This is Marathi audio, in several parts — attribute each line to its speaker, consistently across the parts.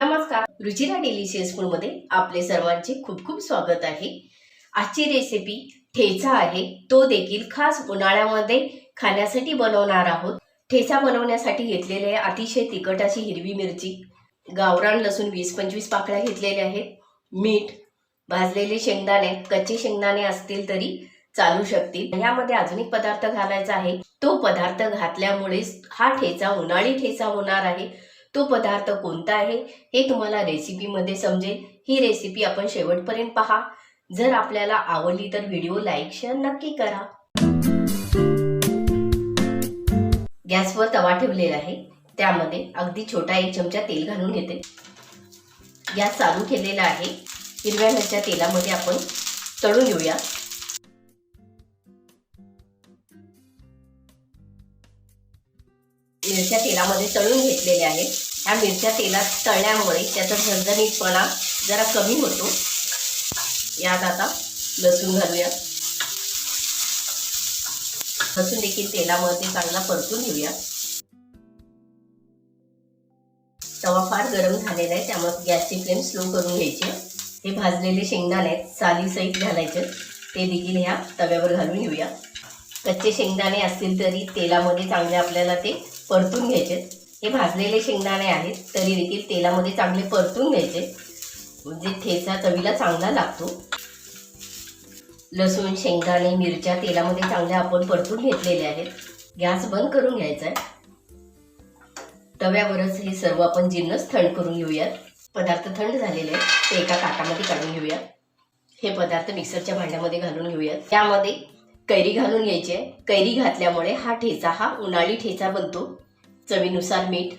Speaker 1: नमस्कार. रुचिरा डेलिशियस फूडमध्ये आपले सर्वांचे खूप खूप स्वागत आहे. आजची रेसिपी ठेचा आहे. तो देखील खास उन्हाळ्यामध्ये खाण्यासाठी बनवणार आहोत. ठेचा बनवण्यासाठी घेतलेले आहे अतिशय तिखट अशी हिरवी मिरची गावरान लसूण वीस पंचवीस पाकळ्या घेतलेल्या आहेत. मीठ भाजलेले शेंगदाणे कच्चे शेंगदाणे असतील तरी चालू शकतील. यामध्ये अजून एक पदार्थ घालायचा आहे. तो पदार्थ घातल्यामुळेच हा ठेचा उन्हाळी ठेचा होणार आहे. तो पदार्थ कोणता आहे हे तुम्हाला रेसिपीमध्ये समजेल. ही रेसिपी आपण शेवटपर्यंत पहा. जर आपल्याला आवडली तर व्हिडिओ लाईक शेअर नक्की करा. गॅसवर तवा ठेवलेला आहे. त्यामध्ये अगदी छोटा एक चमचा तेल घालून घेते. गॅस चालू केलेला आहे. हिरव्या मिरच्या तेलामध्ये आपण तळून घेऊया मिरच्या तेलामध्ये तळून घेतलेले आहेत. ह्या मिरच्या तेलात तळल्यामुळे त्याचा झणझणीतपणा जरा कमी होतो. यात आता लसूण घालूया. लसूण देखील तेलामध्ये चांगला परतून घेऊया. तवा फार गरम झालेला आहे त्यामुळे गॅसची फ्लेम स्लो करून घ्यायची हे भाजलेले शेंगदाणे आहेत सालीसहित घालायचे ते देखील ह्या तव्यावर घालून घेऊया. कच्चे शेंगदाणे असतील तरी तेलामध्ये चांगले आपल्याला ते परतून घ्यायचे हे भाजलेले शेंगदाणे आहेत तरी देखील तेलामध्ये चांगले परतून घ्यायचे. म्हणजे ठेचा चवीला चांगला लागतो. लसूण शेंगदाणे मिरच्या तेलामध्ये चांगल्या आपण परतून घेतलेले आहेत. गॅस बंद करून घ्यायचा आहे. तव्यावरच हे सर्व आपण जिन्नस थंड करून घेऊयात. पदार्थ थंड झालेले आहेत ते एका ताटामध्ये काढून घेऊया. हे पदार्थ मिक्सरच्या भांड्यामध्ये घालून घेऊयात. त्यामध्ये कैरी घालून घ्यायची आहे. कैरी घातल्यामुळे हा ठेचा हा उन्हाळी ठेचा बनतो. चवीनुसार मीठ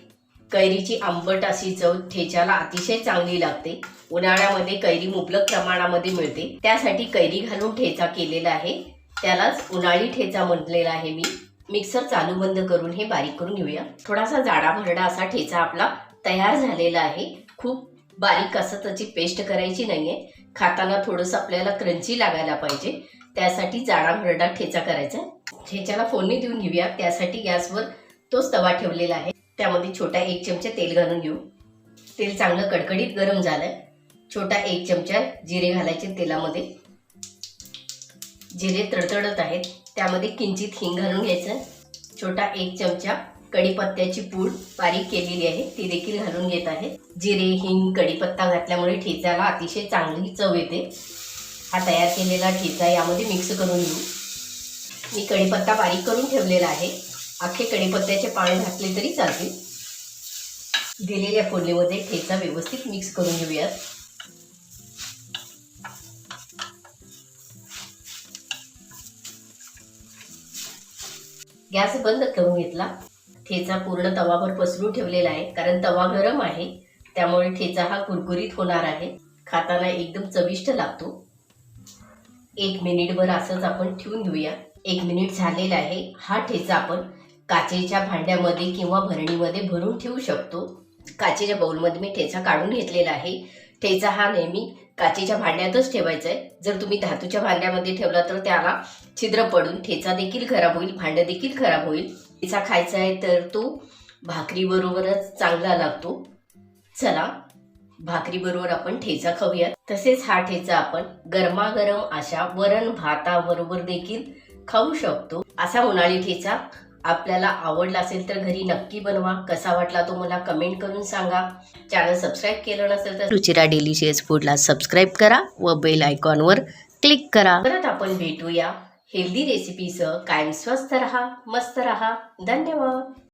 Speaker 1: कैरीची आंबट अशी चव ठेच्याला अतिशय चांगली लागते. उन्हाळ्यामध्ये कैरी मुबलक प्रमाणामध्ये मिळते. त्यासाठी कैरी घालून ठेचा केलेला आहे. त्यालाच उन्हाळी ठेचा म्हटलेला आहे मी. मिक्सर चालू बंद करून हे बारीक करून घेऊया. थोडासा जाडा भरडा असा ठेचा आपला तयार झालेला आहे. खूप बारीक असं त्याची पेस्ट करायची नाहीये. खाताना थोडंसं आपल्याला क्रंची लागायला पाहिजे. त्यासाठी जाडा भरडा ठेचा करायचा. ठेच्याला फोडणी देऊन घेऊया. त्यासाठी गॅसवर तोच तवा ठेवलेला आहे. त्यामध्ये छोटा एक चमचा तेल घालून घेऊ. तेल चांगलं कडकडीत गरम झालंय. छोटा एक चमचा जिरे घालायचे तेलामध्ये. जिरे तडतडत आहेत. त्यामध्ये किंचित हिंग घालून घ्यायचं. छोटा एक चमचा कढीपत्त्याची पूड बारीक केलेली आहे. ती देखील घालून घेत आहे. जिरे हिंग कढीपत्ता घातल्यामुळे ठेचाला अतिशय चांगली चव येते. हा तयार केलेला ठेचा यामध्ये मिक्स करून घेऊ. मी कढीपत्ता बारीक करून ठेवलेला आहे. अख्खे कढीपत्त्याचे पाणी घातले तरी चालतील. दिलेल्या फोडणीमध्ये ठेचा व्यवस्थित मिक्स करून घेऊयात. गॅस बंद करून घेतला. ठेचा पूर्ण तवावर पसरून ठेवलेला आहे कारण तवा गरम आहे. त्यामुळे ठेचा हा कुरकुरीत होणार आहे. खाताना एकदम चविष्ट लागतो. एक मिनिटभर असंच आपण ठेवून घेऊया. एक मिनिट झालेला आहे. हा ठेचा आपण काचेच्या भांड्यामध्ये किंवा भरणीमध्ये भरून ठेवू शकतो. काचेच्या बाउलमध्ये मी ठेचा काढून घेतलेला आहे. ठेचा हा नेहमी काचेच्या भांड्यातच ठेवायचा आहे. जर तुम्ही धातूच्या भांड्यामध्ये ठेवला तर त्याला छिद्र पडून ठेचा देखील खराब होईल भांडं देखील खराब होईल. ठेचा खायचा आहे तर तो भाकरीबरोबरच चांगला लागतो. चला भाकरीबरोबर आपण ठेचा खाऊया तसेच हा ठेचा आपण गरमागरम अशा वरण भाताबरोबर देखील खाऊ शकतो. असा उन्हाळी ठेचा आपल्याला आवडला असेल तर घरी नक्की बनवा. कसा वाटला तो मला कमेंट करून सांगा. चॅनल सबस्क्राईब केलं नसेल तर रुचिरा डेलिशियस फूडला सबस्क्राईब करा व बेल आयकॉनवर क्लिक करा. परत आपण भेटूया. हेल्दी रेसिपीसह कायम स्वस्थ रहा मस्त रहा. धन्यवाद.